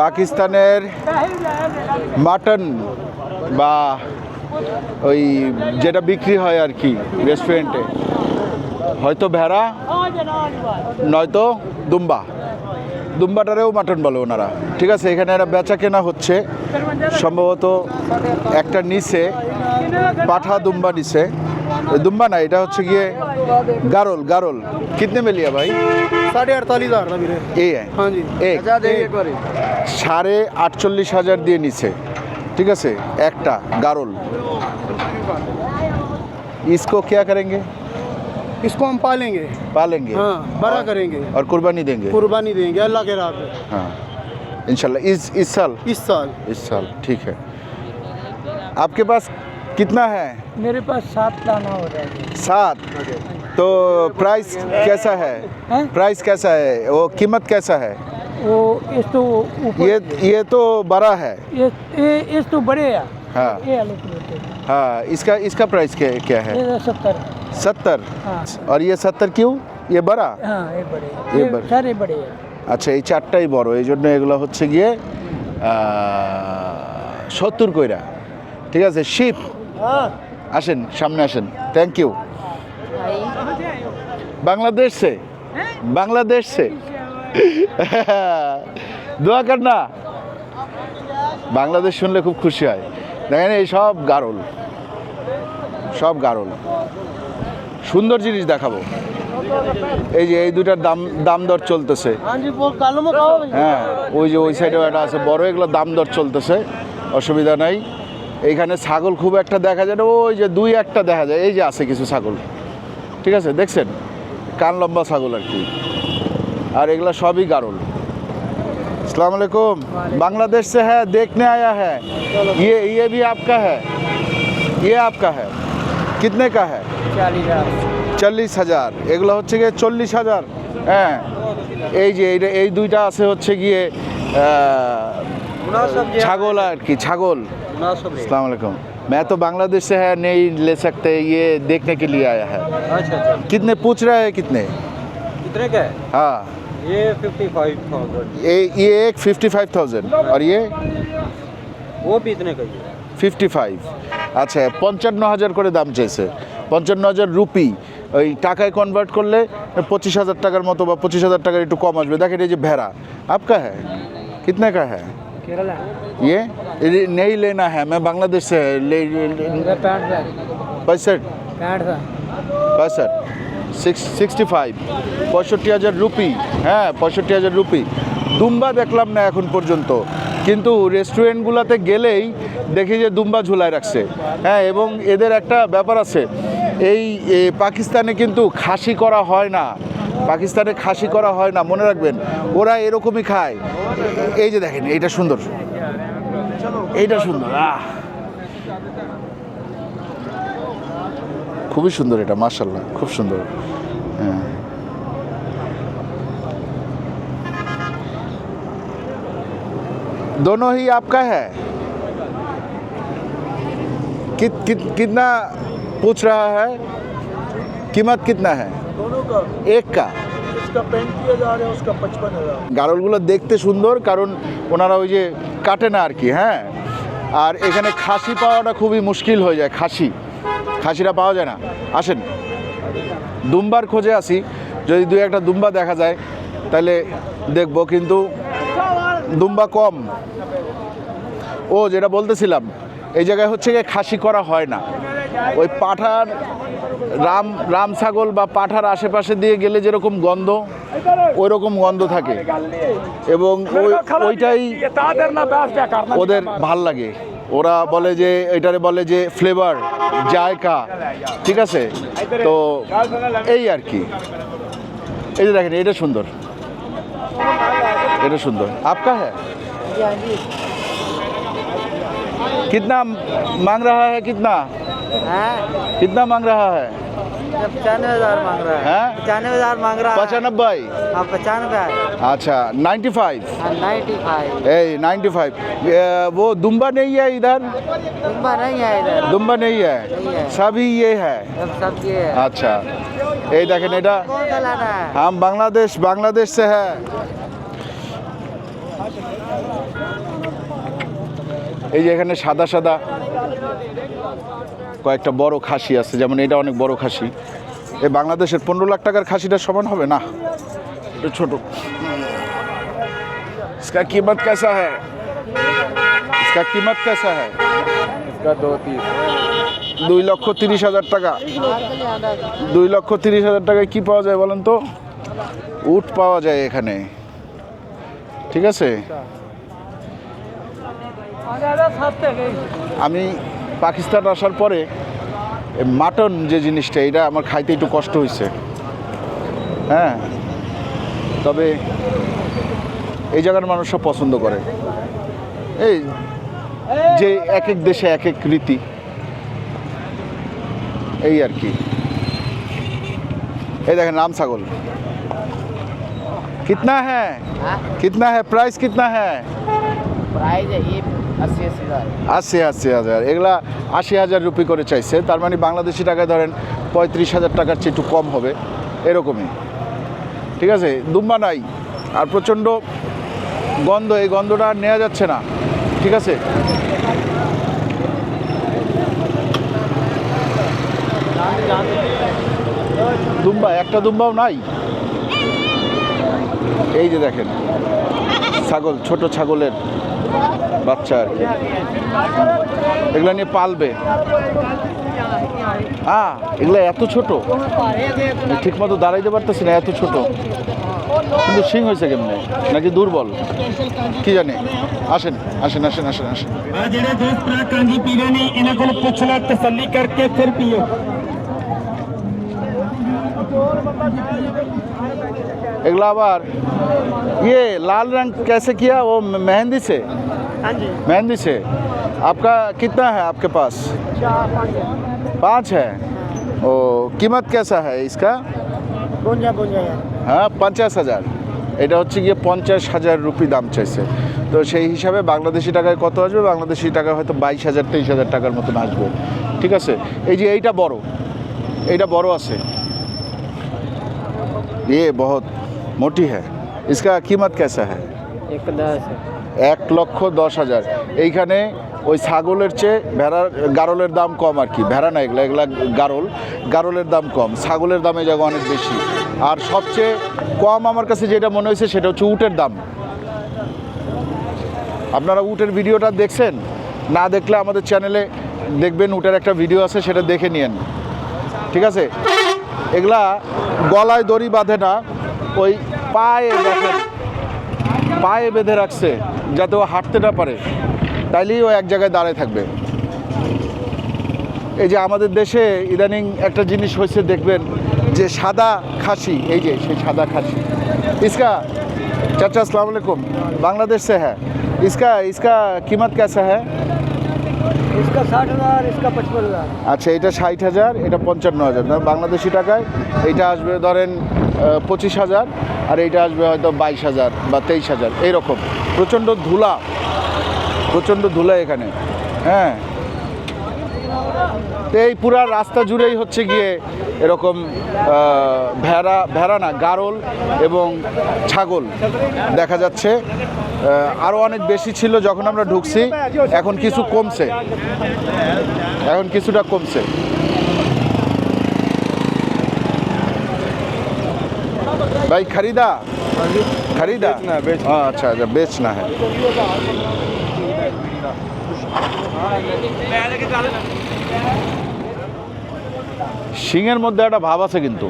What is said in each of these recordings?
পাকিস্তানের মাটন বা ওই যেটা বিক্রি হয় আর কি রেস্টুরেন্টে হয়তো ভেড়া, নয়তো দুম্বা। দুম্বাটারেও মাটন বলে ওনারা। ঠিক আছে, এখানে একটা বেচা কেনা হচ্ছে। সম্ভবত একটা নিচে পাঠা দুম্বা নিচে দুম্বা না, এটা হচ্ছে গিয়ে গারল গারল। কিতনে में लिया भाई साढ़े अड़तालीस हज़ार था मेरे এই है हाँ जी এক সাড়ে আটচল্লিশ হাজার দিয়ে নিছে ঠিক আছে একটা গারল इसको क्या करेंगे इसको हम पालेंगे पालेंगे हाँ बड़ा करेंगे और कुर्बानी देंगे कुर्बानी देंगे अल्लाह के राह पे हाँ इंशाल्लाह इस इस साल इस साल इस साल ठीक है आपके पास कितना है मेरे पास सात दाना हो रहा है सात तो प्राइस कैसा है हैं? प्राइस कैसा है वो कीमत कैसा है वो इस तो ऊपर ये ये तो बड़ा है ये ये इस तो बड़े है हाँ ये वाले तो होते हैं। हाँ इसका इसका प्राइस क्या क्या है ये सत्तर सत्तर हाँ और ये सत्तर क्यों ये बड़ा हाँ ये बड़े हैं। ये ये बड़े। सारे बड़े हैं আচ্ছা এই চারটাই বড় এই জন্য এগুলো হচ্ছে গিয়ে সত্তর কইরা ঠিক আছে শিপ আসেন সামনে আসেন থ্যাংক ইউ বাংলাদেশ সে বাংলাদেশ সে দোয়া কর না বাংলাদেশ শুনলে খুব খুশি হয় দেখেন এই সব গারল সব গারল সুন্দর জিনিস দেখাবো এই যে এই দুটার দাম দাম দর চলতেছে हाँ जी वो कालो में खाओ হ্যাঁ ওই যে ওই সাইডেও একটা আছে বড় এগুলো দাম দর চলতেছে অসুবিধা নাই এইখানে ছাগল খুব একটা দেখা যায় না ওই যে দুই একটা দেখা যায় এই যে আছে কিছু ছাগল ঠিক আছে দেখছেন কান লম্বা ছাগল আর কি আর এগুলো সবই গারল अस्सलाम वालेकुम बांग्लादेश से है देखने आया है ये ये भी आपका है ये आपका है कितने का है चालीस हजार চল্লিশ হাজার এগুলো হচ্ছে গিয়ে চল্লিশ হাজার হ্যাঁ এই যে এইটা এই দুইটা আছে হচ্ছে গিয়ে আহ, ছাগল আর কি ছাগল अस्सलाम वालेकुम मैं तो बांग्लादेश से है नहीं ले सकते ये देखने के लिए आया है अच्छा अच्छा कितने पूछ रहे हैं कितने कितने का है हाँ ये फिफ्टी फाइव थाउजेंड ये ये एक फिफ्टी फाइव थाउजेंड और ये वो भी इतने का ही है ফিফটি ফাইভ আচ্ছা পঞ্চান্ন হাজার করে দাম চেয়েছে পঞ্চান্ন হাজার রুপি ওই টাকায় কনভার্ট করলে পঁচিশ হাজার টাকার মতো বা পঁচিশ হাজার টাকার একটু কম আসবে দেখেন এই যে ভেড়া আপকা হ্যাঁ कितने का है केरला ये ये नहीं लेना है मैं बांग्लादेश से है, ले मेरा पैंठ था पैंसठ पैंठ था पैंसठ সিক্স সিক্সটি ফাইভ পঁয়ষট্টি হাজার রুপি হ্যাঁ পঁয়ষট্টি হাজার রুপি দুম্বা দেখলাম না এখন পর্যন্ত কিন্তু রেস্টুরেন্টগুলোতে গেলেই দেখি যে দুম্বা ঝুলায় রাখছে হ্যাঁ এবং এদের একটা ব্যাপার আছে এই এ, পাকিস্তানে কিন্তু খাসি করা হয় না পাকিস্তানে খাসি করা হয় না মনে রাখবেন ওরা এরকমই খায় এই যে দেখেন এইটা সুন্দর এইটা সুন্দর আহ খুবই সুন্দর এটা মার্শাল্লাহ খুব সুন্দর হ্যাঁ दोनों ही आपका है कित, कित, कितना पूछ रहा है कीमत कितना है এক কা গারলগুলো দেখতে সুন্দর কারণ ওনারা ওই যে কাটে না আর কি হ্যাঁ? আর এখানে খাসি পাওয়াটা খুবই মুশকিল হয়ে যায় খাসি। খাসিটা পাওয়া যায় না। আসেন। দুম্বার খোঁজে আসি। যদি দু একটা দুম্বা দেখা যায় তাহলে দেখব কিন্তু দুম্বা কম। ও যেটা বলতেছিলাম এই জায়গায় হচ্ছে গিয়ে খাসি করা হয় না। ওই পাঠার রাম রাম ছাগল বা পাঠার আশেপাশে দিয়ে গেলে যেরকম গন্ধ ওই রকম গন্ধ থাকে এবং ওই ওইটাই ওদের ভাল লাগে ওরা বলে যে এটারে বলে যে ফ্লেভার জায়কা ঠিক আছে তো এই আর কি এই যে দেখেন এটা সুন্দর এটা সুন্দর আপকা হ্যাঁ कितना मांग रहा है कितना कितना मांग रहा है पचानवे हजार मांग रहा हैं? पचानवे हजार मांग रहा पचानब्बे हाँ पचानवे अच्छा ninety five ninety five A ninety five वो दुम्बा नहीं है इधर दुम्बा नहीं है इधर दुम्बा नहीं है नहीं है। सभी ये है सब सब ये है अच्छा এই দেখেন এটা कौन सा लाना है हम बांग्लादेश बांग्लादेश से है এই যে এখানে সাদা সাদা কয়েকটা বড় খাসি আছে যেমন এটা অনেক বড় খাসি এই বাংলাদেশের পনেরো লাখ টাকার খাসিটা সমান হবে না একটু ছোট इसका कीमत कैसा है इसका कीमत कैसा है इसका दो तीस দুই লক্ষ তিরিশ হাজার টাকা দুই লক্ষ তিরিশ হাজার টাকায় কি পাওয়া যায় বলেন তো উট পাওয়া যায় এখানে ঠিক আছে আমি পাকিস্তান আসার পরে এ মাটন যে জিনিসটা এটা আমার খাইতে একটু কষ্ট হয়েছে হ্যাঁ তবে এই জায়গার মানুষ সব পছন্দ করে এই যে এক এক দেশে এক এক রীতি এই আর কি এই দেখেন রাম ছাগল कितना है हाँ? कितना है प्राइस कितना है प्राइस है ये अस्सी अस्सी हजार আশি আশি হাজার। এগুলা আশি হাজার রুপি করে চাইছে। তার মানে বাংলাদেশি টাকায় ধরেন পঁয়ত্রিশ হাজার টাকার চেয়ে একটু কম হবে। এরকমই। ঠিক আছে? দুম্বা নাই। আর প্রচণ্ড গন্ধ। এই গন্ধটা নেওয়া যাচ্ছে না। ঠিক আছে? দুম্বা, একটা দুম্বাও নাই? এই যে দেখেন। ছাগল, ছোট ছাগলের। বাচ্চা আর কি। এগুলো নিয়ে পালবে? হ্যাঁ এগুলো এত ছোট? ঠিক মতো দাঁড়াইতে পারতেছি না, এত ছোট। কিন্তু সিং হয়েছে কেমনে? নাকি দুর্বল? কি জানি। আসেন আসেন আসেন আসেন আসেন। এগুলো আবার ইয়ে লাল রঙ কেসে কিয়া ও মেহেন্দি সে मेहंदी से आपका कितना है आपके पास पाँच है ओ कीमत कैसा है इसका বুঞ্জা বুঞ্জা হ্যাঁ পঞ্চাশ হাজার এটা হচ্ছে গিয়ে পঞ্চাশ হাজার রুপি দাম চাইছে তো সেই হিসাবে বাংলাদেশি টাকায় কত আসবে বাংলাদেশি টাকায় হয়তো বাইশ হাজার তেইশ হাজার টাকার মতন আসবে ঠিক আছে এই যে এইটা বড় এইটা বড় আছে ये बहुत मोटी है इसका कीमत कैसा है एक दस এক লক্ষ দশ হাজার। এইখানে ওই ছাগলের চেয়ে ভেড়ার গারলের দাম কম আর কি। ভেড়া না, এগুলা এগুলা গারল। গারলের দাম কম। ছাগলের দাম জায়গা অনেক বেশি। আর সবচেয়ে কম আমার কাছে যেটা মনে হয়েছে, সেটা হচ্ছে উটের দাম। আপনারা উটের ভিডিওটা দেখছেন? না দেখলে আমাদের চ্যানেলে দেখবেন উটের একটা ভিডিও আছে, সেটা দেখে নিয়েন। ঠিক আছে? এগুলা গলায় দড়ি বাঁধে না, ওই পায়ে দেখেন। পায়ে বেঁধে রাখছে যাতে ও হাঁটতে না পারে তাইলেই ও এক জায়গায় দাঁড়ায় থাকবে এই যে আমাদের দেশে ইদানিং একটা জিনিস হয়েছে দেখবেন যে সাদা খাসি এই যে সেই সাদা খাসি इसका चाचा अस्सलाम वालेकुम बांग्लादेश से है इसका इसका कीमत कैसा है इसका साठ हजार इसका पचपन हजार আচ্ছা এটা ষাট হাজার এটা পঞ্চান্ন হাজার না বাংলাদেশি টাকায় এইটা আসবে ধরেন পঁচিশ হাজার আর এইটা আসবে হয়তো বাইশ হাজার বা তেইশ হাজার, এইরকম। প্রচণ্ড ধুলা প্রচণ্ড ধুলা এখানে। হ্যাঁ। এই পুরা রাস্তা জুড়েই হচ্ছে গিয়ে এরকম ভেড়া ভেড়া না, গারল এবং ছাগল দেখা যাচ্ছে। আরও অনেক বেশি ছিল যখন আমরা ঢুকছি, এখন কিছু কমছে। এখন কিছুটা কমছে। भाई खरीदा खरीदा हाँ अच्छा अच्छा बेचना है শিংয়ের মধ্যে একটা ভাব আছে কিন্তু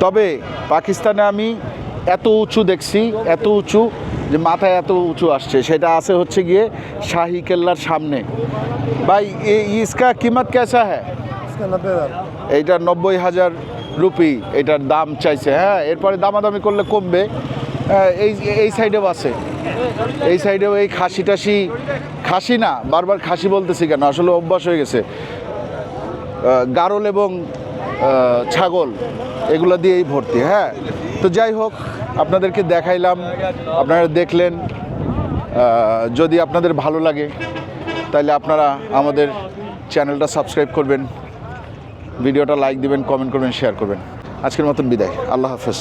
তবে পাকিস্তানে আমি এত উঁচু দেখছি এত উঁচু যে মাথায় এত উঁচু আসছে সেটা আছে হচ্ছে গিয়ে শাহি কেল্লার সামনে ভাই এ- ইসকা কিমত কেসা হ্যাঁ इसका नब्बे हजार এইটা নব্বই হাজার রুপি এটার দাম চাইছে হ্যাঁ এরপরে দামাদামি করলে কমবে। হ্যাঁ, এই এই সাইডেও আছে। এই সাইডেও এই খাসি টাসি খাসি না বারবার খাসি বলতেছি কেন? আসলে অভ্যাস হয়ে গেছে। গারল এবং ছাগল এগুলো দিয়েই ভর্তি হ্যাঁ। তো যাই হোক আপনাদেরকে দেখাইলাম আপনারা দেখলেন যদি আপনাদের ভালো লাগে তাহলে আপনারা আমাদের চ্যানেলটা সাবস্ক্রাইব করবেন। ভিডিওটা লাইক দিবেন কমেন্ট করবেন শেয়ার করবেন। আজকের মতন বিদায়। আল্লাহ হাফেজ।